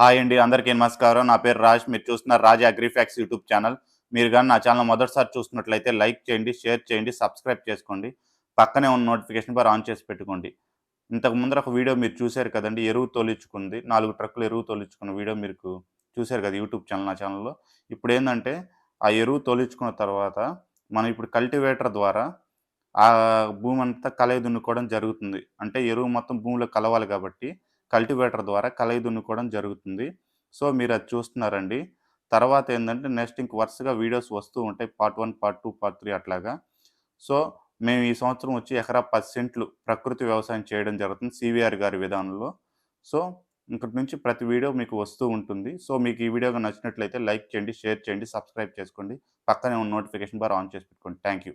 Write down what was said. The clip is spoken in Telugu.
హాయ్ అండి అందరికీ నమస్కారం. నా పేరు రాజ్ మీరు చూస్తున్నారు రాజ్ అగ్రిఫ్యాక్స్ యూట్యూబ్ ఛానల్. మీరు కానీ నా ఛానల్ మొదటిసారి చూస్తున్నట్లయితే లైక్ చేయండి షేర్ చేయండి సబ్స్క్రైబ్ చేసుకోండి. పక్కనే ఉన్న నోటిఫికేషన్ బార్ ఆన్ చేసి పెట్టుకోండి. ఇంతకు ముందర ఒక వీడియో మీరు చూశారు కదండి ఎరువు తోలించుకుంది నాలుగు ట్రక్కులు ఎరువు తోలించుకున్న వీడియో మీరు చూశారు కదా యూట్యూబ్ ఛానల్ నా ఛానల్లో. ఇప్పుడు ఏంటంటే ఆ ఎరువు తోలించుకున్న తర్వాత మనం ఇప్పుడు కల్టివేటర్ ద్వారా ఆ భూమి అంతా కలయి దున్నుకోవడం జరుగుతుంది. అంటే ఎరువు మొత్తం భూమిలో కలవాలి కాబట్టి కల్టివేటర్ ద్వారా కలయి దున్నుకోవడం జరుగుతుంది. సో మీరు అది చూస్తున్నారండి. తర్వాత ఏంటంటే నెక్స్ట్ ఇంక వరుసగా వీడియోస్ వస్తూ ఉంటాయి. Part one part two part three అట్లాగా. సో మేము ఈ సంవత్సరం వచ్చి ఎకరా పది సెంట్లు ప్రకృతి వ్యవసాయం చేయడం జరుగుతుంది సివిఆర్ గారి విధానంలో. సో ఇక్కడి నుంచి ప్రతి వీడియో మీకు వస్తూ ఉంటుంది. సో మీకు ఈ వీడియో నచ్చినట్లయితే లైక్ చేయండి షేర్ చేయండి సబ్స్క్రైబ్ చేసుకోండి. పక్కనే ఉన్న నోటిఫికేషన్ బార్ ఆన్ చేసి పెట్టుకోండి. Thank you.